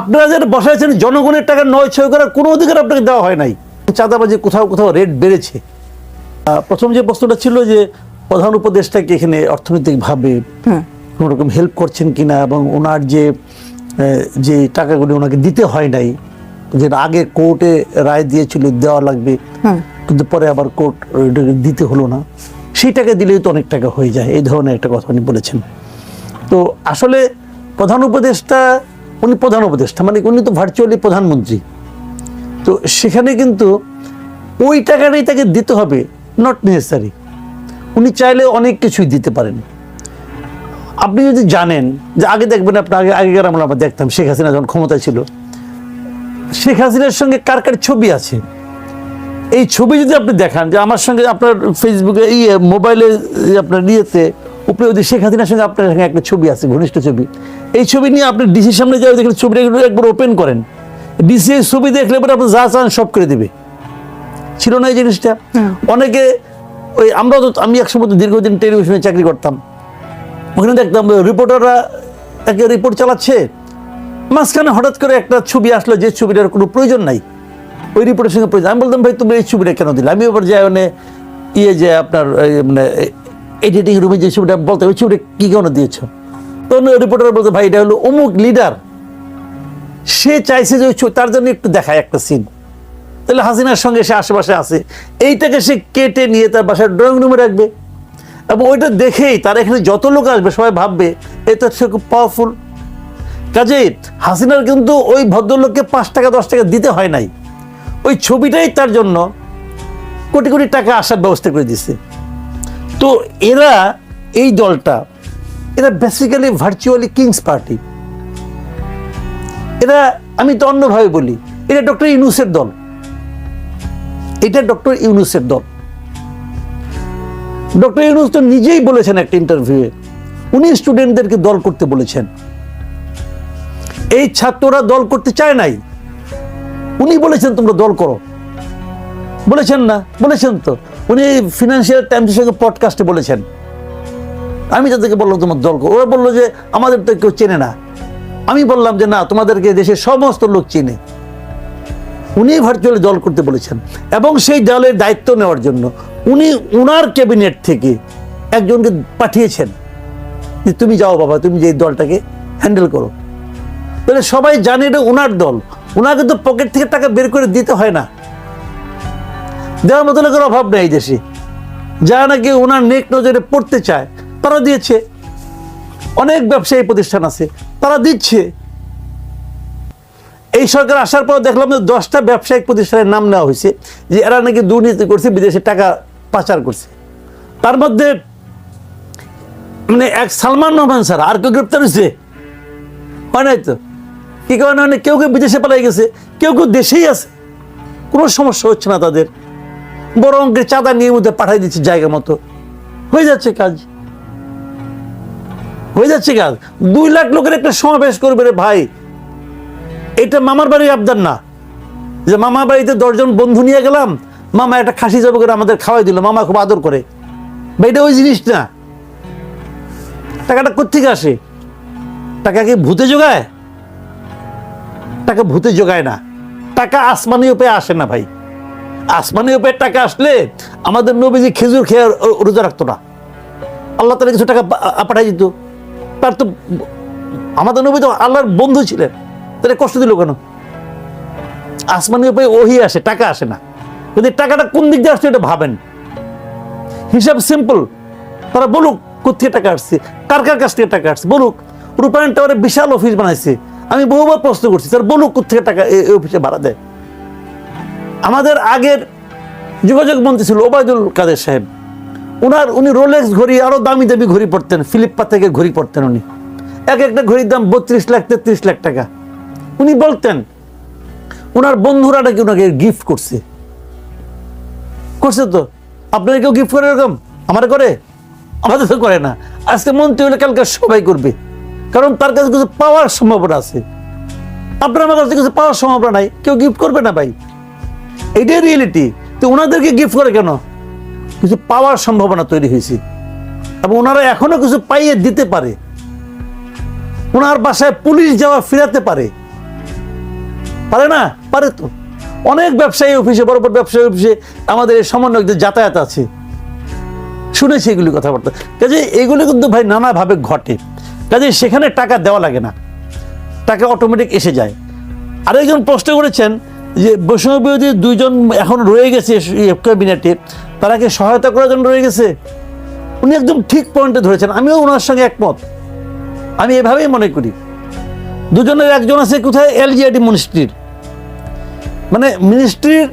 আপনারা যারা বসাইছেন জনগণের টাকা নয় ছয় করার কোনো অধিকার আপনাকে দেওয়া হয় নাই। চাঁদাবাজি কোথাও কোথাও রেট বেড়েছে। প্রথম যে প্রশ্নটা ছিল যে প্রধান উপদেষ্টাকে এখানে অর্থনৈতিকভাবে কোনো রকম হেল্প করছেন কিনা এবং ওনার যে যে টাকাগুলি ওনাকে দিতে হয় নাই যে আগে কোর্টে রায় দিয়েছিল দেওয়া লাগবে কিন্তু পরে আবার কোর্ট দিতে হলো না। সেই টাকা দিলেই তো অনেক টাকা হয়ে যায় এই ধরনের একটা কথা উনি বলেছেন। তো আসলে প্রধান উপদেষ্টা উনি প্রধান উপদেষ্টা মানে উনি তো ভার্চুয়ালি প্রধানমন্ত্রী। তো সেখানে কিন্তু ওই টাকাটাই তাকে দিতে হবে নট নেসেসারি উনি চাইলে অনেক কিছুই দিতে পারেন। আপনি যদি জানেন যে আগে দেখবেন আপনি আগে আগেকার আমরা আমরা দেখতাম, শেখ হাসিনা যখন ক্ষমতায় ছিল, শেখ হাসিনার সঙ্গে কার কার ছবি আছে? এই ছবি যদি আপনি দেখান, যে আমার সঙ্গে আপনার ফেসবুকে ইয়ে মোবাইলে আপনার ইয়েতে, উপরে যদি শেখ হাসিনার সঙ্গে আপনার সঙ্গে একটা ছবি আছে, ঘনিষ্ঠ ছবি এই ছবি নিয়ে আপনি ডিসির সামনে যাওয়া দেখলে ছবিটা একটু একবার ওপেন করেন। ডিসি এই ছবি দেখলে পরে আপনি যা চান সব করে দেবে। ছিল না এই জিনিসটা? অনেকে ওই আমরা তো আমি একসময় দীর্ঘদিন টেলিভিশনে চাকরি করতাম। ওখানে দেখতাম রিপোর্টাররা একে রিপোর্ট চালাচ্ছে। মাঝখানে হঠাৎ করে একটা ছবি আসলো যে ছবিটার কোনো প্রয়োজন নাই। ওই রিপোর্টের সঙ্গে প্রয়োজন আমি বলতাম ভাই তুমি এই ছবিটা কেন দিলে? আমি এবার যাই মানে ইয়ে যে আপনার মানে এডিটিং রুমে যে ছবিটা বলতে ওই ছবিটা কী কেন দিয়েছ? তখন রিপোর্টার বলতে ভাই, এটা হলো অমুক লিডার সে চাইছে যে তার জন্য একটু দেখায় একটা সিন তাহলে হাসিনার সঙ্গে সে আশেপাশে আছে। এইটাকে সে কেটে নিয়ে তার বাসার ড্রয়িং রুমে রাখবে। এবং ওইটা দেখেই তার এখানে যত লোক আসবে, সবাই ভাববে এটা সে খুব পাওয়ারফুল কাজেই হাসিনার কিন্তু ওই ভদ্রলোককে পাঁচ টাকা, দশ টাকা দিতে হয় নাই। ওই ছবিটাই তার জন্য কোটি কোটি টাকা আসার ব্যবস্থা করে দিছে। তো এরা এই দলটা এরা বেসিক্যালি ভার্চুয়ালি কিংস পার্টি এরা, আমি তো অন্যভাবে বলি, এটা ডক্টর ইউনুসের দল। এটা ডক্টর ইউনুসের দল। ডক্টর ইউনুস তো নিজেই বলেছেন একটা ইন্টারভিউয়ে উনি স্টুডেন্টদেরকে দল করতে বলেছেন। এই ছাত্ররা দল করতে চায় নাই। উনি বলেছেন, তোমরা দল করো। বলেছেন না, বলেছেন তো। উনি ফিনান্সিয়াল টাইমসের সঙ্গে পডকাস্টে বলেছেন। আমি তাদেরকে বললাম, তোমার দল ওরা বলল যে, আমাদের তো কেউ চেনে না। আমি বললাম যে, না, তোমাদেরকে দেশের সমস্ত লোক চেনে। উনি ভার্চুয়ালি দল করতে বলেছেন। এবং সেই দলের দায়িত্ব নেওয়ার জন্য উনি উনার ক্যাবিনেট থেকে একজনকে পাঠিয়েছেন যে, তুমি যাও বাবা, তুমি যে দলটাকে হ্যান্ডেল করো। তাহলে সবাই জানে এটা ওনার দল। ওনাকে তো পকেট থেকে টাকা বের করে দিতে হয় না। দেওয়ার মতো লোকের অভাব নেই দেশে। যা নাকি ওনার নেক নজরে পড়তে চায় তারা দিয়েছে। অনেক ব্যবসায়ী প্রতিষ্ঠান আছে, তারা দিচ্ছে। এই সরকার আসার পর দেখলাম যে দশটা ব্যবসায়িক প্রতিষ্ঠানের নাম নেওয়া হয়েছে, যে এরা নাকি দুর্নীতি করছে, বিদেশে টাকা পাচার করছে। তার মধ্যে মানে এক সালমান রহমান স্যার, আর কেউ গ্রেপ্তার হয়েছে? হয় নাই তো? কি কারণে মানে কেউ কেউ বিদেশে পালাই গেছে, কেউ কেউ দেশেই আছে। কোনো সমস্যা হচ্ছে না তাদের। বড় অঙ্কের চাঁদা নিয়ে মধ্যে পাঠাই দিচ্ছে জায়গা মতো। হয়ে যাচ্ছে কাজ। হয়ে যাচ্ছে কাজ দুই লাখ লোকের একটা সমাবেশ করবে রে ভাই। এটা মামার বাড়ি আবদার না। যে মামার বাড়িতে দশজন বন্ধু নিয়ে গেলাম, মামা একটা খাসি যাব করে আমাদের খাওয়াই দিল, মামা খুব আদর করে। ভাই, এটা ওই জিনিস না। টাকাটা কোথেকে আসে? টাকা কি ভূতে যোগায় টাকা ভূতে যোগায় না। টাকা আসমানি উপায়ে আসে না ভাই। আসমানি উপায়ে টাকা আসলে আমাদের নবীজি খেজুর খেয়ে রোজা রাখতো না। আল্লাহ তালা কিছু টাকা পাঠাই দিত। তার তো আমাদের নবী তো আল্লাহর বন্ধু ছিলেন। তাহলে কষ্ট দিল কেন? আসমানি উপায়ে ওহি আসে, টাকা আসে না। এই টাকাটা কোন দিক দিয়ে আসছে এটা ভাবেন? হিসাব সিম্পল তারা বলুক কোথেকে টাকা আসছে? কার কার কাছ থেকে টাকা আসছে? বলুক, রূপায়ণ টাওয়ারে বিশাল অফিস বানাইছে। আমি বহুবার প্রশ্ন করছি, স্যার, বলুক কোথেকে টাকা এই অফিসে ভাড়া দেয়? আমাদের আগের যোগাযোগ মন্ত্রী ছিল ওবায়দুল কাদের সাহেব। ওনার উনি রোলেক্স ঘড়ি, আরও দামি দামি ঘড়ি পড়তেন ফিলিপ্পা থেকে ঘড়ি পড়তেন উনি। এক একটা ঘড়ির দাম বত্রিশ লাখ, তেত্রিশ লাখ টাকা। উনি বলতেন ওনার বন্ধুরা নাকি ওনাকে গিফট করছে। করছে তো? আপনারা কেউ গিফট করে এরকম? আমার করে? আমাদের তো করে না। আজকে মন্ত্রী হলে কালকে সবাই করবে। কারণ তার কাছে কিছু পাওয়ার সম্ভাবনা আছে। আপনার আমার কাছে কিছু পাওয়ার সম্ভাবনা নাই। কেউ গিফট করবে না ভাই। এটাই রিয়েলিটি তো ওনাদেরকে গিফট করে কেন? কিছু পাওয়ার সম্ভাবনা তৈরি হয়েছে। এবং ওনারা এখনও কিছু পাইয়ে দিতে পারে। ওনার বাসায় পুলিশ যাওয়া ফিরাতে পারে। পারে না? পারে তো। অনেক ব্যবসায়ী অফিসে, বড় বড় ব্যবসায়ী অফিসে আমাদের এই সমন্বয়কদের যাতায়াত আছে। শুনেছি এগুলি কথাবার্তা। কাজে এগুলি কিন্তু ভাই নানাভাবে ঘটে। কাজে সেখানে টাকা দেওয়া লাগে না। টাকা অটোমেটিক এসে যায়। আরেকজন প্রশ্ন করেছেন যে বৈষম্য বিরোধী দুইজন এখন রয়ে গেছে ক্যাবিনেটে তারা কি সহায়তা করার জন্য রয়ে গেছে। উনি একদম ঠিক পয়েন্টে ধরেছেন, আমিও ওনার সঙ্গে একমত। আমি এভাবেই মনে করি। দুজনের একজন আছে কোথায়? এলজিআইডি মিনিস্ট্রির মানে মিনিস্ট্রির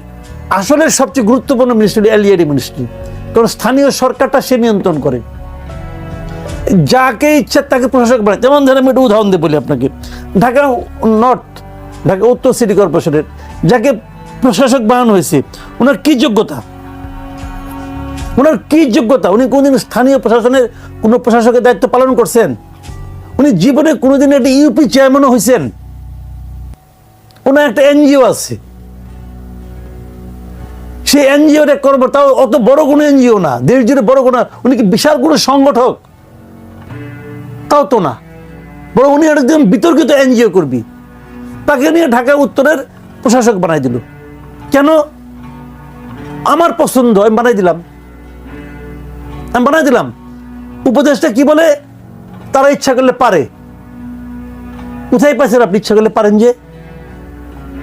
আসলে সবচেয়ে গুরুত্বপূর্ণ মিনিস্ট্রি এলজিআইডি মিনিস্ট্রি কারণ স্থানীয় সরকারটা সে নিয়ন্ত্রণ করে। যাকে ইচ্ছা তাকে প্রশাসক বানায়। যেমন ধরেন আমি একটা উদাহরণ দিয়ে বলি আপনাকে। ঢাকা নর্থ, ঢাকা উত্তর সিটি কর্পোরেশনের। যাকে প্রশাসক বানানো হয়েছে, ওনার কি যোগ্যতা? ওনার কি যোগ্যতা? উনি কোনদিন স্থানীয় প্রশাসনের, কোনো প্রশাসকের দায়িত্ব পালন করছেন? উনি জীবনে কোনোদিন একটা ইউপি চেয়ারম্যানও হয়েছেন ওনার একটা এনজিও আছে। সেই এনজিওর এক কর্ম তাও অত বড় কোনো এনজিও না দেশ জুড়ে বড় কোনো, উনি কি বিশাল কোনো সংগঠক? তাও তো না। বড় উনি একদম বিতর্কিত এনজিও করবি তাকে নিয়ে ঢাকা উত্তরের প্রশাসক বানাই দিল। কেন? আমার পছন্দ আমি বানাই দিলাম। আমি বানাই দিলাম। উপদেশটা কি বলে? তারা ইচ্ছা করলে পারে। কোথায় পাইছেন আপনি ইচ্ছা করলে পারেন যে?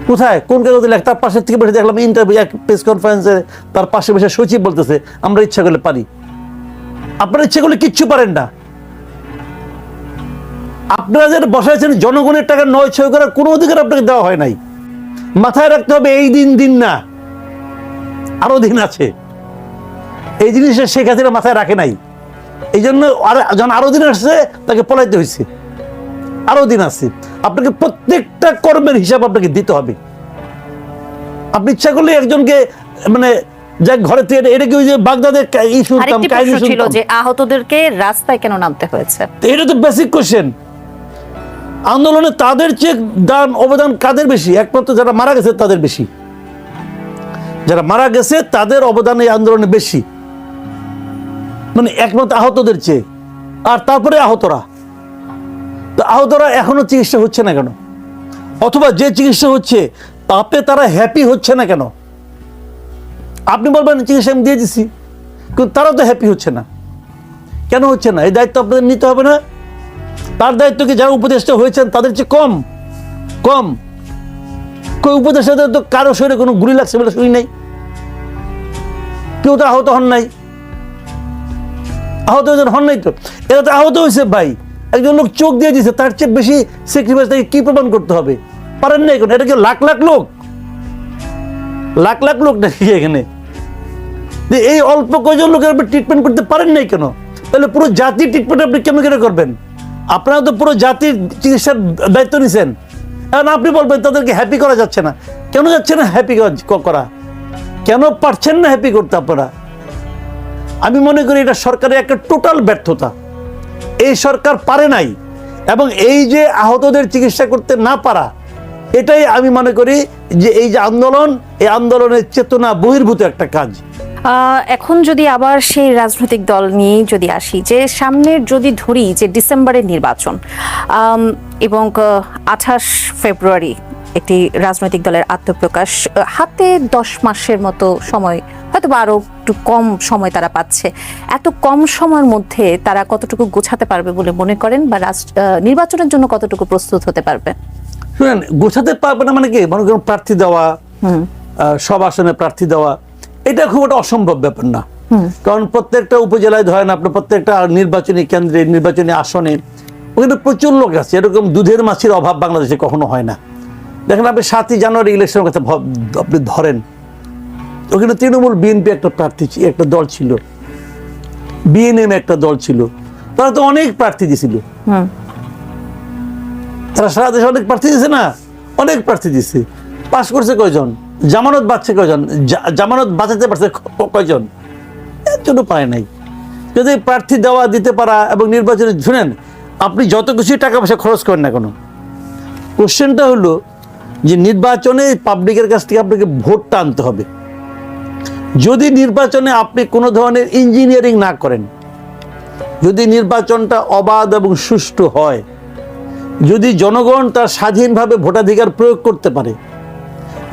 কোথায়? কোন কাগজে লেখ তার পাশের থেকে বসে দেখলাম ইন্টারভিউ এক প্রেস কনফারেন্সে তার পাশে বসে সচিব বলতেছে, আমরা ইচ্ছা করলে পারি। আপনারা ইচ্ছা করলে কিচ্ছু পারেন না। আপনারা যারা বসাইছেন, জনগণের টাকা নয় ছয় করার কোনো অধিকার আপনাকে দেওয়া হয় নাই। মাথায় রাখতে হবে, এই দিন দিন না। আরও দিন আছে। এই জিনিসটা শেখ হাসিনা মাথায় রাখে নাই। এই জন্য আর যখন আরও দিন আসছে তাকে পলাইতে হয়েছে। আরও দিন আছে। আপনাকে প্রত্যেকটা কর্মের হিসাব আপনাকে দিতে হবে। আপনি ইচ্ছা করলে একজনকে মানে যা ঘরে থেকে এটা কি ওই যে বাগদাদের কা- ই শুনতাম আরেকটি কাহিনী প্রশ্ন ছিল যে আহতদেরকে রাস্তায় কেন নামতে হয়েছে? এটা তো বেসিক কোশ্চেন আন্দোলনে তাদের চেয়ে দান অবদান কাদের বেশি? একমাত্র যারা মারা গেছে তাদের বেশি। যারা মারা গেছে তাদের অবদান এই আন্দোলনে বেশি। মানে একমাত্র আহতদের চেয়ে। আর তারপরে আহতরা। তো আহতরা এখনও চিকিৎসা হচ্ছে না কেন? অথবা যে চিকিৎসা হচ্ছে, তাতে তারা হ্যাপি হচ্ছে না কেন? আপনি বলবেন, চিকিৎসা আমি দিয়ে দিছি। কিন্তু তারা তো হ্যাপি হচ্ছে না। কেন হচ্ছে না? এই দায়িত্ব আপনাদের নিতে হবে না। তার দায়িত্ব কি যারা উপদেষ্টা হয়েছেন, তাদের চেয়ে কম? কম। কই উপদেষ্টাদের তো কারও শরীরে কোনো গুলি লাগছে বলে শুনি নাই। কেউ তো আহত হন নাই। আহত হয়েছেন, হন নাই তো? এরা তো আহত হয়েছে ভাই। একজন লোক চোখ দিয়ে দিয়েছে তার চেয়ে বেশি স্যাক্রিফাইস তাকে কি প্রমাণ করতে হবে? পারেন না এখন, এটা কি লাখ লাখ লোক? লাখ লাখ লোক নাকি এখানে? যে এই অল্প কয়জন লোকের আপনি ট্রিটমেন্ট করতে পারেন নাই কেন? তাহলে পুরো জাতির ট্রিটমেন্ট আপনি কেমন করে করবেন? আপনারা তো পুরো জাতির চিকিৎসার দায়িত্ব নিছেন। এখন আপনি বলবেন, তাদেরকে হ্যাপি করা যাচ্ছে না। কেন যাচ্ছে না হ্যাপি করা? কেন পারছেন না হ্যাপি করতে আপনারা? আমি মনে করি এটা সরকারের একটা টোটাল ব্যর্থতা। এই সরকার পারে নাই এবং এই যে আহতদের চিকিৎসা করতে না পারা, এটাই আমি মনে করি যে এই যে আন্দোলন, এই আন্দোলনের চেতনা বহির্ভূত একটা কাজ। এখন যদি আবার সেই রাজনৈতিক দল নিয়ে যদি আসি, যে সামনের যদি ধরি যে ডিসেম্বরের নির্বাচন এবং আঠাশ ফেব্রুয়ারি একটি রাজনৈতিক দলের আত্মপ্রকাশ হাতে দশ মাসের মতো সময় হয়তো বা আরও একটু কম সময় তারা পাচ্ছে। এত কম সময়ের মধ্যে তারা কতটুকু গোছাতে পারবে বলে মনে করেন? বা নির্বাচনের জন্য কতটুকু প্রস্তুত হতে পারবে? শুনেন গোছাতে পারবে না মানে কি? মনে করেন প্রার্থী দেওয়া সব আসনে প্রার্থী দেওয়া এটা খুব একটা অসম্ভব ব্যাপার না। কারণ প্রত্যেকটা উপজেলায় ধরেন আপনার প্রত্যেকটা নির্বাচনী কেন্দ্রে নির্বাচনী আসনে ওখানে প্রচুর লোক আছে। এরকম দুধের মাছের অভাব বাংলাদেশে কখনো হয় না। দেখেন আপনি সাতই জানুয়ারি ইলেকশনের কথা আপনি ধরেন। ওখানে তৃণমূল বিএনপি একটা প্রার্থী একটা দল ছিল। বিএনএম একটা দল ছিল। তারা তো অনেক প্রার্থী দিছিল। তারা সারা দেশে অনেক প্রার্থী দিছে না? অনেক প্রার্থী দিছে। পাশ করছে কয়জন? জামানত বাঁচছে কয়জন? জামানত বাঁচাতে পারছে কয়জন? এর জন্য পায় নাই। যদি প্রার্থী দেওয়া দিতে পারা এবং নির্বাচনে শুনেন আপনি যত কিছুই টাকা পয়সা খরচ করেন না কেন? কোশ্চেনটা হলো যে নির্বাচনে পাবলিকের কাছ থেকে আপনাকে ভোটটা আনতে হবে। যদি নির্বাচনে আপনি কোনো ধরনের ইঞ্জিনিয়ারিং না করেন, যদি নির্বাচনটা অবাধ এবং সুষ্ঠু হয়, যদি জনগণ তার স্বাধীনভাবে ভোটাধিকার প্রয়োগ করতে পারে,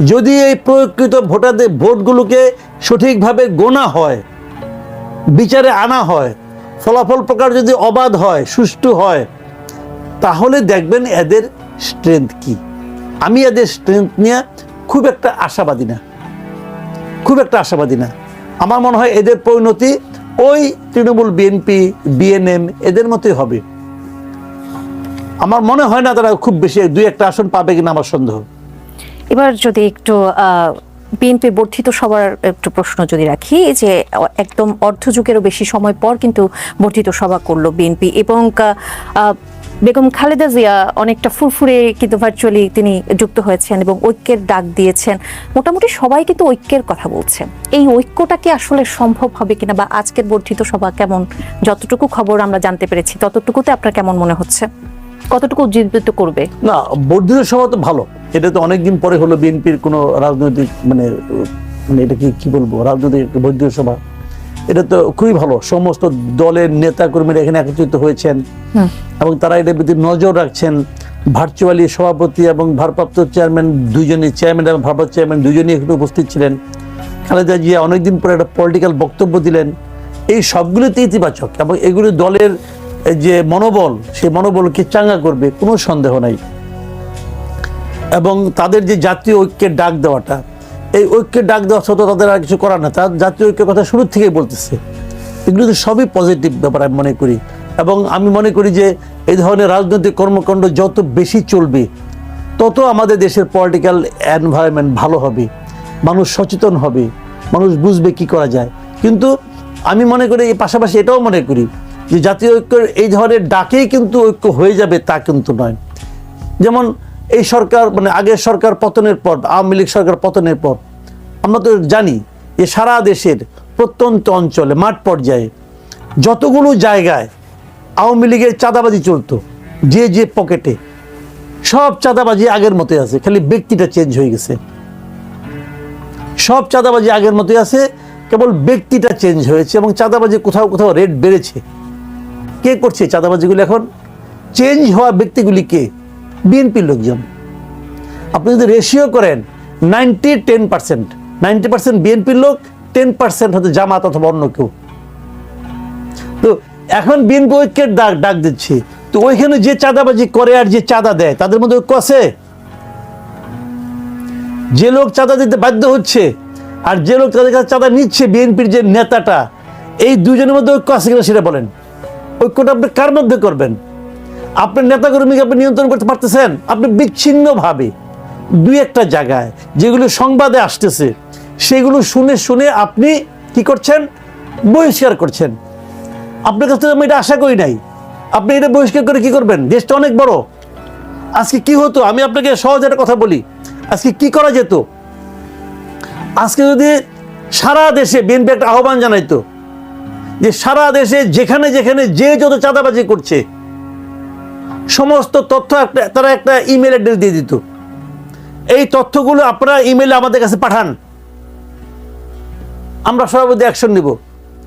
যদি এই প্রয়োগকৃত ভোটারদের ভোটগুলোকে সঠিকভাবে গোনা হয়, বিচারে আনা হয়, ফলাফল প্রকার যদি অবাধ হয়, সুষ্ঠু হয়, তাহলে দেখবেন এদের স্ট্রেংথ কি। আমি এদের স্ট্রেংথ নিয়ে খুব একটা আশাবাদী না। খুব একটা আশাবাদী না। আমার মনে হয় এদের পরিণতি ওই তৃণমূল বিএনপি বিএনএম এদের মতোই হবে। আমার মনে হয় না তারা খুব বেশি দুই একটা আসন পাবে কিনা আমার সন্দেহ। এবার যদি একটু বিএনপি বর্ধিত সবার একটু প্রশ্ন যদি রাখি, যে একদম অর্ধযুগেরও বেশি সময় পর কিন্তু বর্ধিত সভা করল বিএনপি এবং বেগম খালেদা জিয়া অনেকটা ফুরফুরে কিন্তু ভার্চুয়ালি তিনি যুক্ত হয়েছেন এবং ঐক্যের ডাক দিয়েছেন। মোটামুটি সবাই কিন্তু ঐক্যের কথা বলছে। এই ঐক্যটা কি আসলে সম্ভব হবে কিনা বা আজকের বর্ধিত সভা কেমন? যতটুকু খবর আমরা জানতে পেরেছি, ততটুকুতে আপনার কেমন মনে হচ্ছে? কতটুকু উজ্জীবিত করবে? না, বর্ধিত সভা তো ভালো। এটা তো অনেকদিন পরে হলো বিএনপির কোনো রাজনৈতিক মানে মানে এটা কি বলব? রাজনৈতিক বর্ধিত সভা। এটা তো খুবই ভালো। সমস্ত দলের নেতা কর্মীরা এখানে একত্রিত হয়েছেন। এবং তারা এটার প্রতি নজর রাখছেন। ভার্চুয়ালি সভাপতি এবং ভারপ্রাপ্ত চেয়ারম্যান দুজনই চেয়ারম্যান এবং ভারপ্রাপ্ত চেয়ারম্যান দুজনই এখানে উপস্থিত ছিলেন। খালেদা জিয়া অনেকদিন পরে একটা পলিটিক্যাল বক্তব্য দিলেন। এই সবগুলোতে ইতিবাচক এবং এগুলো দলের যে মনোবল সেই মনোবলকে চাঙ্গা করবে কোনো সন্দেহ নাই। এবং তাদের যে জাতীয় ঐক্যের ডাক দেওয়াটা এই ঐক্যের ডাক দেওয়া সত্ত্বেও তাদের আর কিছু করার না। তার জাতীয় ঐক্যের কথা শুরু থেকেই বলতেছে। এগুলো তো সবই পজিটিভ ব্যাপার আমি মনে করি। এবং আমি মনে করি যে এই ধরনের রাজনৈতিক কর্মকাণ্ড যত বেশি চলবে, তত আমাদের দেশের পলিটিক্যাল এনভায়রনমেন্ট ভালো হবে। মানুষ সচেতন হবে। মানুষ বুঝবে কি করা যায়। কিন্তু আমি মনে করি এই পাশাপাশি এটাও মনে করি যে জাতীয় ঐক্যের এই ধরনের ডাকেই কিন্তু ঐক্য হয়ে যাবে তা কিন্তু নয়। যেমন এই সরকার মানে আগের সরকার পতনের পর, আওয়ামী লীগ সরকার পতনের পর, আমরা তো জানি যে সারা দেশের প্রত্যন্ত অঞ্চলে মাঠ পর্যায়ে যতগুলো জায়গায় আওয়ামী লীগের চাঁদাবাজি চলতো, যে যে পকেটে, সব চাঁদাবাজি আগের মতোই আছে, খালি ব্যক্তিটা চেঞ্জ হয়ে গেছে। সব চাঁদাবাজি আগের মতোই আছে, কেবল ব্যক্তিটা চেঞ্জ হয়েছে এবং চাঁদাবাজি কোথাও কোথাও রেট বেড়েছে। কে করছে চাঁদাবাজিগুলো এখন? চেঞ্জ হওয়া ব্যক্তিগুলি কে? বিএনপির লোকজন। আপনি যদি রেশিও করেন ninety ten percent ninety percent বিএনপির লোক টেন পার্সেন্ট হয়তো জামাত অথবা অন্য কেউ। তো এখন বিএনপি ঐক্যের ডাক ডাক দিচ্ছে। তো ওইখানে যে চাঁদাবাজি করে আর যে চাঁদা দেয়, তাদের মধ্যে ঐক্য আছে? যে লোক চাঁদা দিতে বাধ্য হচ্ছে, আর যে লোক তাদের কাছে চাঁদা নিচ্ছে বিএনপির যে নেতাটা, এই দুজনের মধ্যে ঐক্য আছে কিনা সেটা বলেন। ঐক্যটা আপনি কার মধ্যে করবেন? আপনার নেতাকর্মীকে আপনি নিয়ন্ত্রণ করতে পারতেছেন? আপনি বিচ্ছিন্নভাবে দুই একটা জায়গায় যেগুলো সংবাদে আসতেছে, সেগুলো শুনে শুনে আপনি কি করছেন? বহিষ্কার করছেন। আপনার কাছ থেকে আমি এটা আশা করি নাই। আপনি এটা বহিষ্কার করে কি করবেন? দেশটা অনেক বড়। আজকে কি হতো? আমি আপনাকে সহজ একটা কথা বলি। আজকে কি করা যেত? আজকে যদি সারা দেশে বিএনপি একটা আহ্বান জানাইতো যে সারা দেশে যেখানে যেখানে যে যত চাঁদাবাজি করছে সমস্ত তথ্য একটা, তারা একটা ইমেল অ্যাড্রেস দিয়ে দিত। এই তথ্যগুলো আপনারা ইমেলে আমাদের কাছে পাঠান। আমরা সভাপতি অ্যাকশন নিব।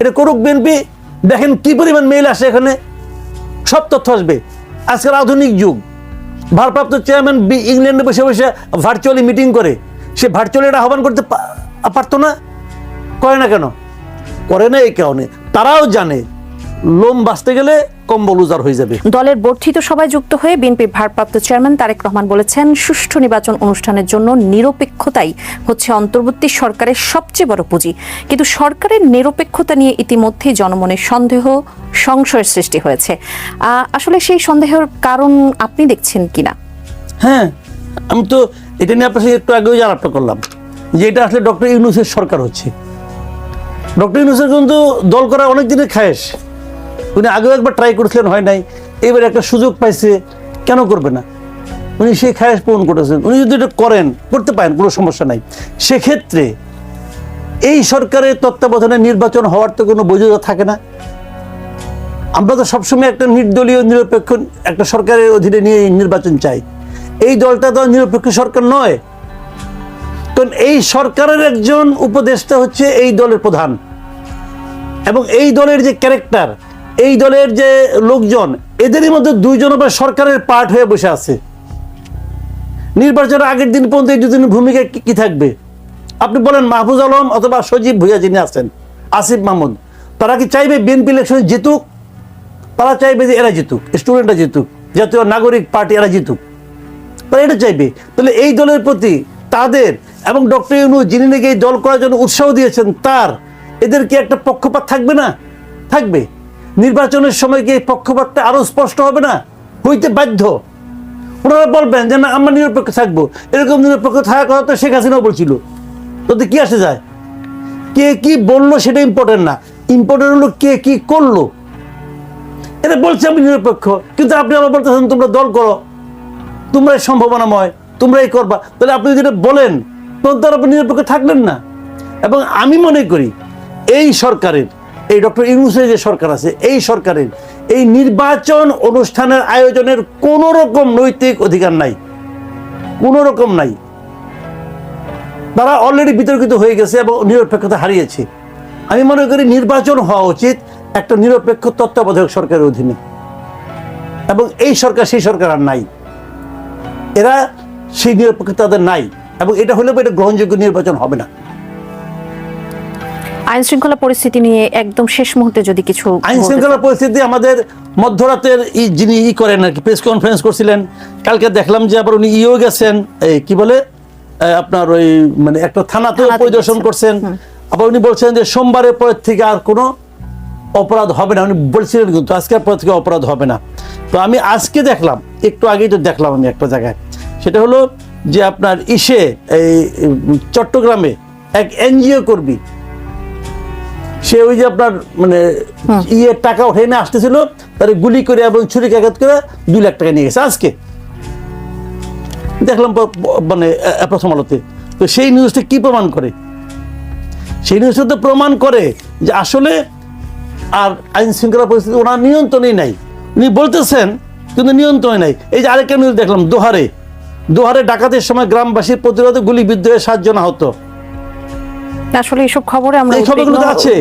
এটা করুক বিএনপি, দেখেন কি পরিমাণ মেইল আসে এখানে। সব তথ্য আসবে। আজকের আধুনিক যুগ। ভারপ্রাপ্ত চেয়ারম্যান বি- ইংল্যান্ডে বসে বসে ভার্চুয়ালি মিটিং করে। সে ভার্চুয়ালি এটা আহ্বান করতে পারতো না। করে না কেন? করে না এই কারণে। তারাও জানে। লোম বাঁচতে গেলে কম্বল উজার হয়ে যাবে। দলের বর্ধিত সভায় যুক্ত হয়ে বিএনপির ভারপ্রাপ্ত চেয়ারম্যান তারেক রহমান বলেছেন সুষ্ঠু নির্বাচন অনুষ্ঠানের জন্য নিরপেক্ষতাই হচ্ছে অন্তর্বর্তী সরকারের সবচেয়ে বড় পুঁজি। কিন্তু সরকারের নিরপেক্ষতা নিয়ে ইতিমধ্যে জনমনে সন্দেহ সংশয়ের সৃষ্টি হয়েছে। আসলে সেই সন্দেহের কারণ আপনি দেখছেন কিনা? হ্যাঁ আমি তো এটা নিয়ে আপনার সাথে একটু আগেও আলাপটা করলাম যে এটা আসলে ডক্টর ইউনুসের সরকার হচ্ছে। ডক্টর ইউনুসের কিন্তু দল করা অনেক দিনের খায়েশ। উনি আগেও একবার ট্রাই করেছিলেন, হয় নাই। এবার একটা সুযোগ পাইছে, কেন করবে না? উনি সেই খায়েশ পূরণ করেছেন। উনি যদি এটা করেন, করতে পারেন, কোনো সমস্যা নাই। সেক্ষেত্রে এই সরকারের তত্ত্বাবধানে নির্বাচন হওয়ার তো কোনো বৈধতা থাকে না। আমরা তো সবসময় একটা নির্দলীয়, নিরপেক্ষ, একটা সরকারের অধীনে নিয়ে নির্বাচন চাই। এই দলটা তো নিরপেক্ষ সরকার নয়। কারণ এই সরকারের একজন উপদেষ্টা হচ্ছে এই দলের প্রধান। এবং এই দলের যে ক্যারেক্টার এই দলের যে লোকজন, এদেরই মধ্যে দুইজন আবার সরকারের পার্ট হয়ে বসে আছে। নির্বাচনের আগের দিন পর্যন্ত এই দুদিনের ভূমিকা কি- থাকবে? আপনি বলেন মাহফুজ আলম অথবা সজীব ভুইয়া যিনি আছেন, আসিফ মাহমুদ তারা কি চাইবে বিএনপি ইলেকশনে জিতুক? তারা চাইবে যে এরা জিতুক, স্টুডেন্টরা জিতুক, জাতীয় নাগরিক পার্টি এরা জিতুক। তারা এটা চাইবে। তাহলে এই দলের প্রতি তাদের এবং ডক্টর ইউনু যিনি নাকি এই দল করার জন্য উৎসাহ দিয়েছেন, তার, এদের কি একটা পক্ষপাত থাকবে না? থাকবে। নির্বাচনের সময় কি এই পক্ষপাতটা আরও স্পষ্ট হবে না? হইতে বাধ্য। ওনারা বলবেন যে, না, আমরা নিরপেক্ষ থাকব। এরকম নিরপেক্ষ থাকার কথা তো শেখ হাসিনাও বলছিল। তাতে কি আসে যায়? কে কি বলল সেটা ইম্পর্টেন্ট না। ইম্পর্টেন্ট হলো কে কি করল। এটা বলছে, আমি নিরপেক্ষ। কিন্তু আপনি আবার বলতেছেন, তোমরা দল করো। তোমরাই সম্ভাবনাময়। তোমরাই করবা। তাহলে আপনি যেটা বলেন, তখন তো আর আপনি নিরপেক্ষ থাকলেন না। এবং আমি মনে করি, এই সরকারের এই ডক্টর ইউনুসের যে সরকার আছে, এই সরকারের এই নির্বাচন অনুষ্ঠানের আয়োজনের কোনো রকম নৈতিক অধিকার নাই। কোনো রকম নাই। তারা অলরেডি বিতর্কিত হয়ে গেছে এবং নিরপেক্ষতা হারিয়েছে। আমি মনে করি নির্বাচন হওয়া উচিত একটা নিরপেক্ষ তত্ত্বাবধায়ক সরকারের অধীনে। এবং এই সরকার, সেই সরকার আর নাই। এরা সেই নিরপেক্ষতা তাদের নাই। এবং এটা হলে এটা গ্রহণযোগ্য নির্বাচন হবে না। আইন শৃঙ্খলা পরিস্থিতি নিয়ে একদম শেষ মুহূর্তে যদি কিছু আইন শৃঙ্খলা পরিস্থিতি আমাদের মধ্যরাতের যিনি ই করেন আর কি প্রেস কনফারেন্স করছিলেন। কালকে দেখলাম যে আবার উনি ইও গেছেন এই কি বলে? আপনার ওই মানে একটা থানাতেও থানাতে পরিদর্শন করছেন। আবার উনি বলছেন যে সোমবারের পর থেকে আর কোনো অপরাধ হবে না। উনি বলছিলেন কিন্তু আজকের পর থেকে অপরাধ হবে না। তো আমি আজকে দেখলাম একটু আগেই তো দেখলাম আমি একটা জায়গায়। সেটা হলো যে আপনার ইসে এই চট্টগ্রামে এক এনজিও কর্মী সে ওই যে আপনার মানে ইয়ে টাকা উঠে আসতেছিল তার গুলি করে এবং ছুরি কাঘাত করে দুই লাখ টাকা নিয়ে গেছে আজকে। দেখলাম মানে প্রথম আলোতে। তো সেই নিউজটা কি প্রমাণ করে? সেই নিউজটা তো প্রমাণ করে যে আসলে আর আইন শৃঙ্খলা পরিস্থিতি ওনার নিয়ন্ত্রণেই নাই। উনি বলতেছেন কিন্তু নিয়ন্ত্রণে নাই। এই যে আরেকটা নিউজ দেখলাম দোহারে। দোহারে ডাকাতের সময় গ্রামবাসীর প্রতিরোধে গুলিবিদ্ধ হয়ে সাতজন আহত। আসলে এইসব খবরে আমরা এই খবরগুলো তো আছে।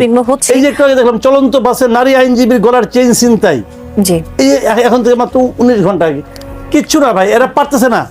এই যে একটু আগে দেখলাম চলন্ত বাসে নারী আইনজীবীর গলার চেইন চিন্তাই জি। এই এখন থেকে মাত্র উনিশ ঘণ্টা আগে। কিচ্ছু না ভাই এরা পারতেছে না।